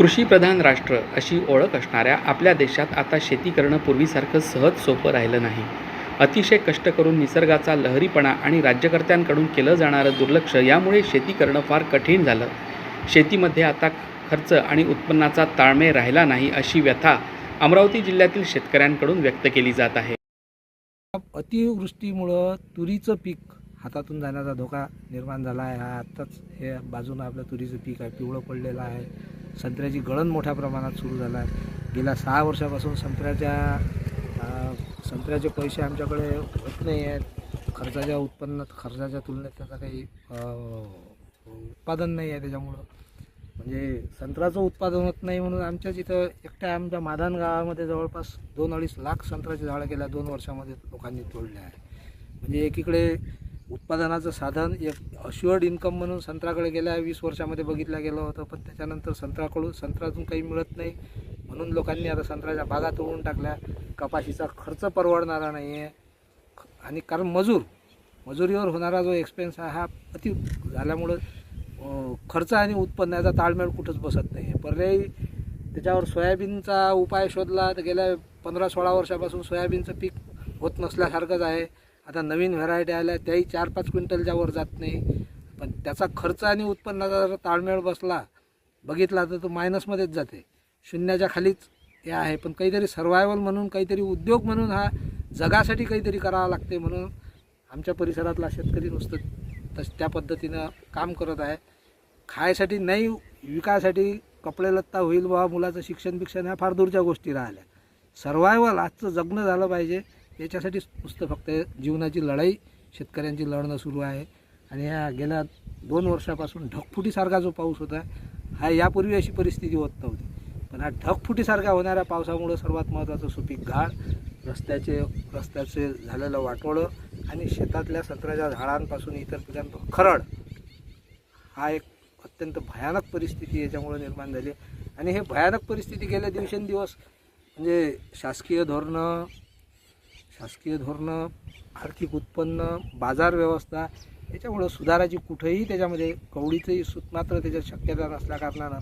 कृषीप्रधान राष्ट्र अशी ओळख असणाऱ्या आपल्या देशात आता शेती करणं पूर्वीसारखं सहज सोपं राहिलं नाही. अतिशय कष्ट करून निसर्गाचा लहरीपणा आणि राज्यकर्त्यांकडून केलं जाणारं दुर्लक्ष यामुळे शेती करणं फार कठीण झालं. शेतीमध्ये आता खर्च आणि उत्पन्नाचा ताळमेळ राहिला नाही अशी व्यथा अमरावती जिल्ह्यातील शेतकऱ्यांकडून व्यक्त केली जात आहे. अतिवृष्टीमुळं तुरीचं पीक हातातून जाण्याचा धोका निर्माण झाला आहे. हा आत्ताच हे बाजूनं आपलं तुरीचं पीक आहे पिवळं पडलेलं आहे. संत्र्याची गळण मोठ्या प्रमाणात सुरू झाला आहे. गेल्या सहा वर्षापासून संत्र्याच्या संत्र्याचे पैसे आमच्याकडे होत नाही आहेत. खर्चाच्या उत्पन्नात खर्चाच्या तुलनेत त्याचा काही उत्पादन नाही आहे त्याच्यामुळं. म्हणजे संत्र्याचं उत्पादन होत नाही म्हणून आमच्याच इथं एकट्या आमच्या माधान गावामध्ये जवळपास दोन अडीच लाख संत्र्याची झाडं गेल्या दोन वर्षामध्ये लोकांनी तोडले आहे म्हणजे एकीकडे उत्पादनाचं साधन एक अश्युअर्ड इन्कम म्हणून संत्राकडे गेल्या वीस वर्षामध्ये बघितलं गेलं होतं पण त्याच्यानंतर संत्र्याकडून संत्रातून काही मिळत नाही. म्हणून लोकांनी आता संत्र्याच्या बागा तोडून टाकल्या. कपाशीचा खर्च परवडणारा नाही आहे आणि कारण मजूर मजुरीवर होणारा जो एक्सपेन्स आहे हा अति झाल्यामुळं खर्च आणि उत्पन्नाचा ताळमेळ कुठंच बसत नाही आहे पर्यायी त्याच्यावर सोयाबीनचा उपाय शोधला तर गेल्या पंधरा सोळा वर्षापासून सोयाबीनचं पीक होत नसल्यासारखंच आहे. आता नवीन व्हरायटी आल्या त्याही चार पाच क्विंटलच्या वर जात नाही. पण त्याचा खर्च आणि उत्पन्नाचा जर ताळमेळ बसला बघितला तर तो मायनसमध्येच जाते. शून्याच्या खालीच हे आहे. पण काहीतरी सर्वायवल म्हणून काहीतरी उद्योग म्हणून हा जगासाठी काहीतरी करावा लागते म्हणून आमच्या परिसरातला शेतकरी नुसतं तस त्या पद्धतीनं काम करत आहे. खायसाठी नाही विकायसाठी कपडे लत्ता होईल बा मुलाचं शिक्षण बिक्षण ह्या फार दूरच्या गोष्टी राहिल्या. सर्वायवल आजचं जगणं झालं पाहिजे. याच्यासाठी नुसतं फक्त जीवनाची लढाई शेतकऱ्यांची लढणं सुरू आहे. आणि ह्या गेल्या दोन वर्षापासून ढगफुटीसारखा जो पाऊस होता हा यापूर्वी अशी परिस्थिती होत नव्हती. पण हा ढगफुटीसारखा होणाऱ्या पावसामुळं सर्वात महत्त्वाचं सुपीक घाण रस्त्याचे रस्त्याचे झालेलं वाटोळं आणि शेतातल्या संत्र्याच्या झाडांपासून इतर पिकांपासून खरड. हा एक अत्यंत भयानक परिस्थिती याच्यामुळे निर्माण झाली. आणि हे भयानक परिस्थिती गेल्या दिवसेंदिवस म्हणजे शासकीय धोरणं शासकीय धोरणं आर्थिक उत्पन्न बाजार व्यवस्था याच्यामुळं सुधाराची कुठेही त्याच्यामध्ये कवडीचंही सुत मात्र त्याच्यात शक्यता नसल्याकारणानं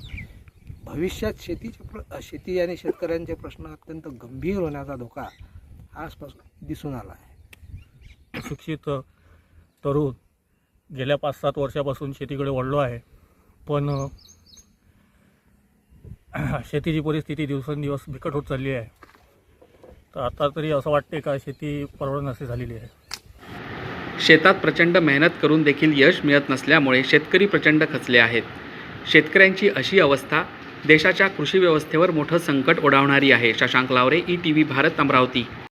भविष्यात शेतीचे प्र शेती आणि शेतकऱ्यांचे प्रश्न अत्यंत गंभीर होण्याचा धोका आजपासून दिसून आला आहे. शिक्षित तरुण गेल्या पाच सात वर्षापासून शेतीकडे वळलो आहे. पण शेतीची परिस्थिती दिवसेंदिवस बिकट होत चालली आहे. तर आता तरी असं वाटते का शेती परवडण्याची झालेली आहे? शेतात प्रचंड मेहनत करून देखील यश मिळत नसल्यामुळे शेतकरी प्रचंड खचले आहेत. शेतकऱ्यांची अशी अवस्था देशाच्या कृषी व्यवस्थेवर मोठं संकट ओढावणारी आहे. Shashank Laware E T V Bharat Amravati.